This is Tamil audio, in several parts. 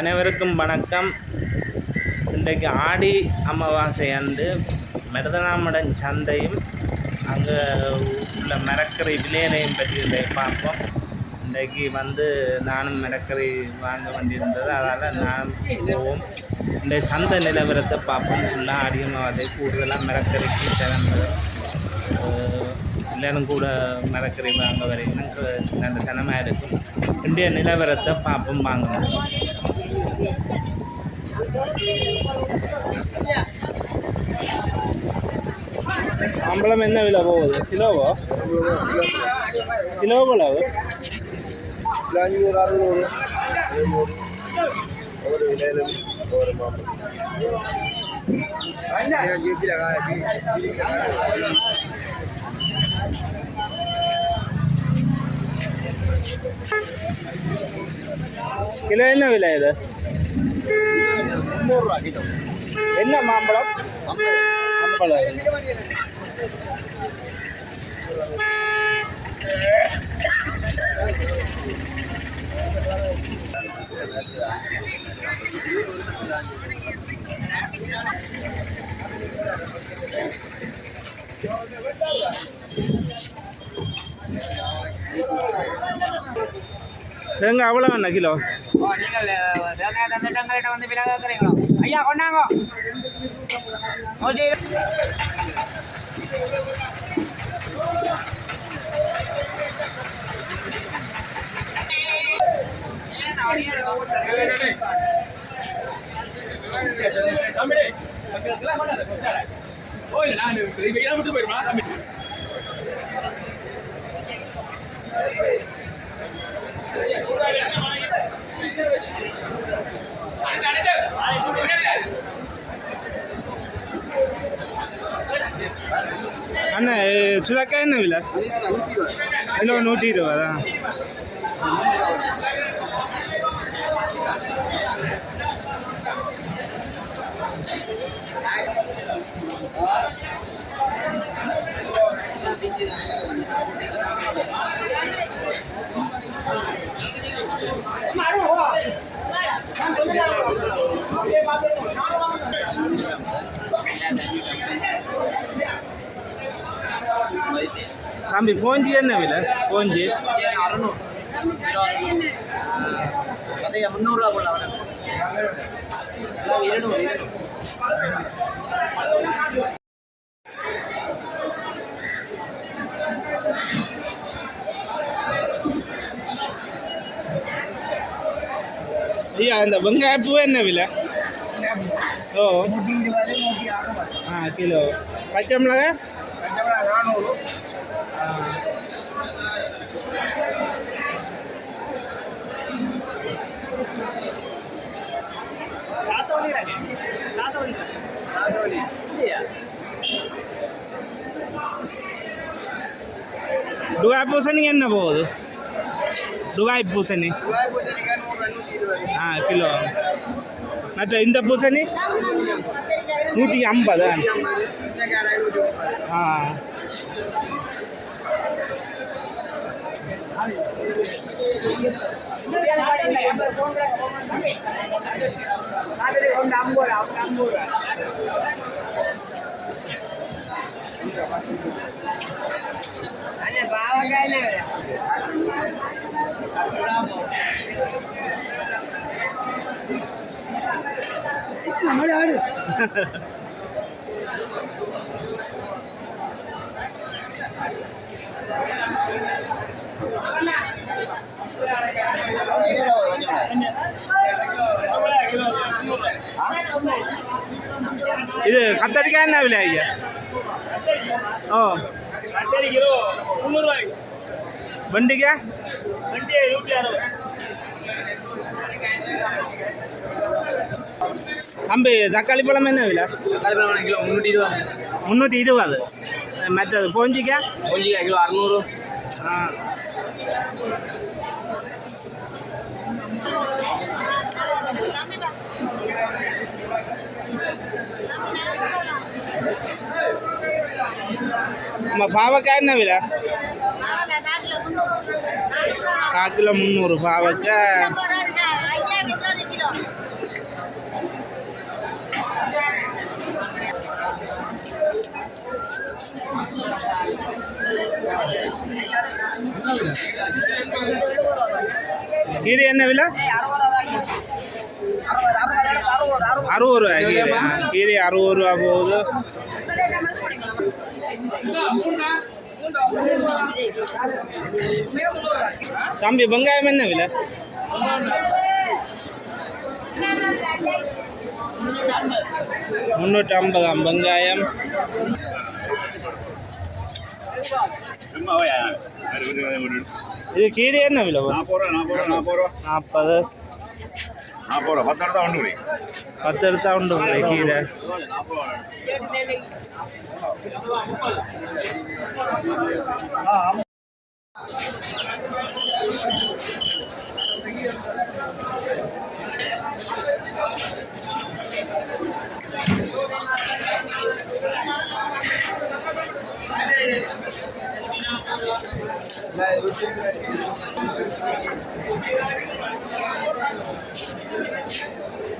அனைவருக்கும் வணக்கம். இன்றைக்கு ஆடி அமாவாசை அன்று மருதனாமடன் சந்தையும் அங்கே உள்ள மரக்கறி விலையிலையும் பற்றி இதை பார்ப்போம். இன்றைக்கு வந்து நானும் மரக்கறி வாங்க வேண்டியிருந்தது. அதால் நான் போவோம். இந்த சந்தை நிலவரத்தை பார்ப்போம். ஃபுல்லாக ஆடி அமாவாசை கூடுதலாக மரக்கறிக்கு திறந்தது எல்லாரும் கூட மரக்கறி வாங்க வரைக்கும் நல்ல சனமாக இருக்கும். இந்திய நிலவரத்தை பார்ப்போம். வாங்கணும் அம்பளம் என்ன விலை போகுது கிலோவோ கிலோ போல அஞ்சூறு அறுநூறு எழுநூறு கிலோ என்ன விலை இது ஐம்பது ரூபா கிலோ என்ன மாம்பழம்? ஐம்பது எங்க அவ்வளோ என்ன கிலோ? நீங்கள் வந்து விலை ஐயா கொண்டாங்க நூற்றி இரு- அண்ணா சுழக்கா என்ன விலை கிலோ நூற்றி இருபதா Thank you. தம்பி போஞ்சி என்ன விலை? போஞ்சி அறுநூறு முந்நூறுரூவா போடலாம் இருநூறு ஐயா இந்த வெங்காயப்பூ என்ன விலை? ஓ. ஆ கிலோ. பச்சை மிளகாய்? இருபது ஆ கிலோ மற்ற இந்த பூசணி நூற்றி ஐம்பது இந்த நூற்றி முப்பது ஆ നമ്മുടെ ആട് இது கத்தரிக்காய் என்ன விலை ஐயா ஓ வெண்டிக்காய் தம்பி தக்காளி பழம் என்ன விலை? கிலோ முந்நூற்றி இருபது. முந்நூற்றி இருபது. மற்றது போஞ்சிக்காய் கொஞ்சம் கிலோ அறுநூறு. ஆ. நம்ம பாவக்காய் என்ன விலை? காக்கில் முந்நூறு பாவக்க இது என்ன விலை? அறுபது ரூபாய் கீரை. அறுபது ரூபா போகுது. தம்பி வெங்காயம் என்ன விலை? முந்நூற்றி ஐம்பதாம் வெங்காயம். இது கீரை என்ன விலை? நாற்பது. பத்து எடுத்தா உண்டு கீரை.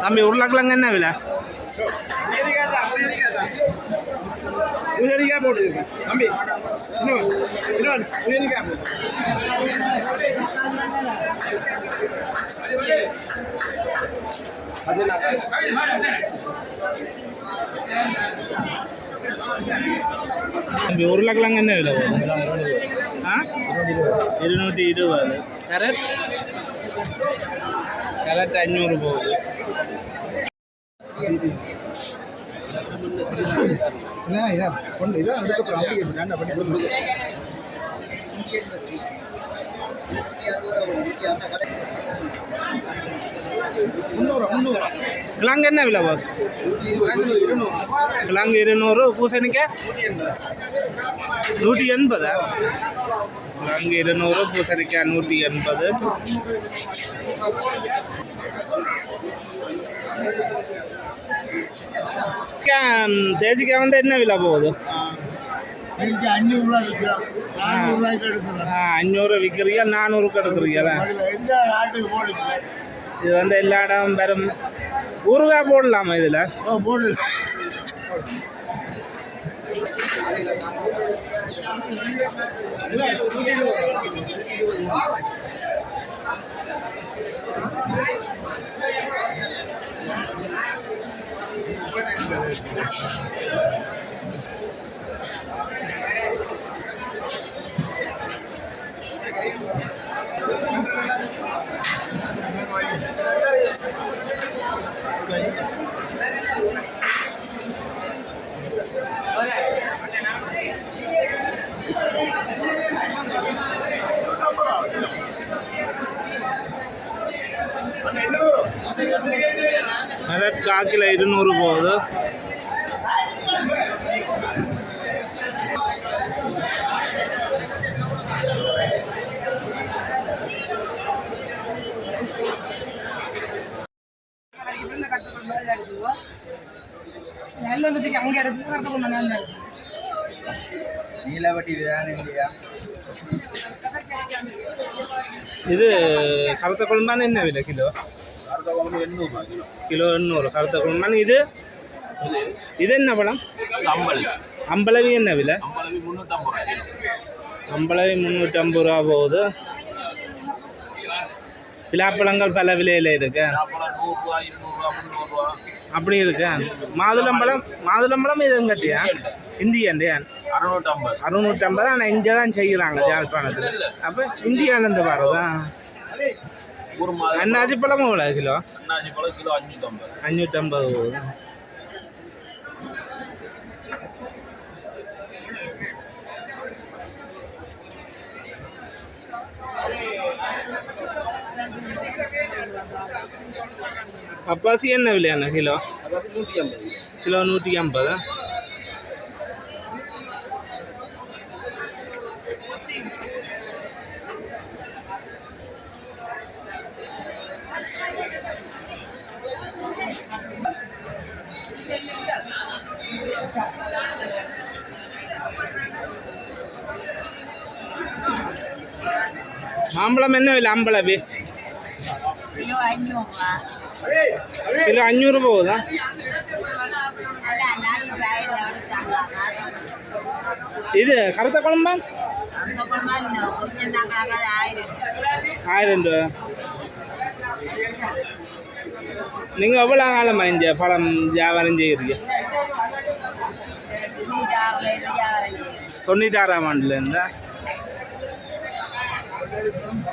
தம்பி உருளைக்கிழங்கு என்ன விலை? உயரிக்காய் போட்டு தம்பி இன்னும் இன்னும் உயரிக்காய் தம்பி உருளைக்கிழங்கு என்ன விலை வரும்? ஆ? இருநூற்றி இருபது. கரெக்ட் கரெக்ட் அஞ்சூறு போகுது. இதான் கொண்டு இதான் அதுக்கப்புறம் அப்படி வேண்டாம் பண்ணி முந்நூறு கிழங்கு என்ன விலை வரும் கிழங்கு இருநூறு பூசணிக்காய் நூற்றி எண்பதா? கிழங்கு இருநூறு பூசணிக்காய் நூற்றி எண்பது. தேசிக்காய் வந்து என்ன விலை போகுது? அஞ்சூறு விற்கிறீங்க நானூறுக்கு எடுக்கிறீங்களா இது வந்து எல்லா இடம் வெறும் ஊறுகாய் போடலாமா இதில்? ஓ போடு மெரட் காக்கில் இருநூறு போகுது. நல்ல அங்கே இல்லையா இது கருத்த குழம்பான என்ன விலை கிலோ? கிலோ எண்ணூறு கருத்த குழம்பு இது இது என்ன பழம் அம்பளவி என்ன விலை அம்பளவி முந்நூற்றி ஐம்பது ரூபா போகுது விழாப்பழங்கள் பல விலையில் இருக்கு அப்படி இருக்கு மாதுளம்பழம் மாதுளம்பழம் இது எங்கட்டியா இந்தியாண்டியா அறுநூற்றி ஐம்பது ஆனால் இங்கே தான் செய்கிறாங்க யாழ்ப்பாணத்தில் அப்போ இந்தியாவிலேருந்து வரதா அன்னாச்சி பழமும் எவ்வளோ கிலோ அஞ்சூற்றம்பது போகுது பப்பாசி என்ன விலையாண்ணா கிலோ கிலோ நூற்றி ஐம்பது மாம்பழம் என்ன விலை அம்பளவி கிலோ அஞ்சூறு போகுதா இது கருத்த குழம்பா ஆயிரம் ரூபா நீங்கள் எவ்வளோ காலமாக இந்த பழம் வியாபாரம் செய்கிறீங்க தொண்ணூറ്റാறாம் ஆண்டுல இருந்தா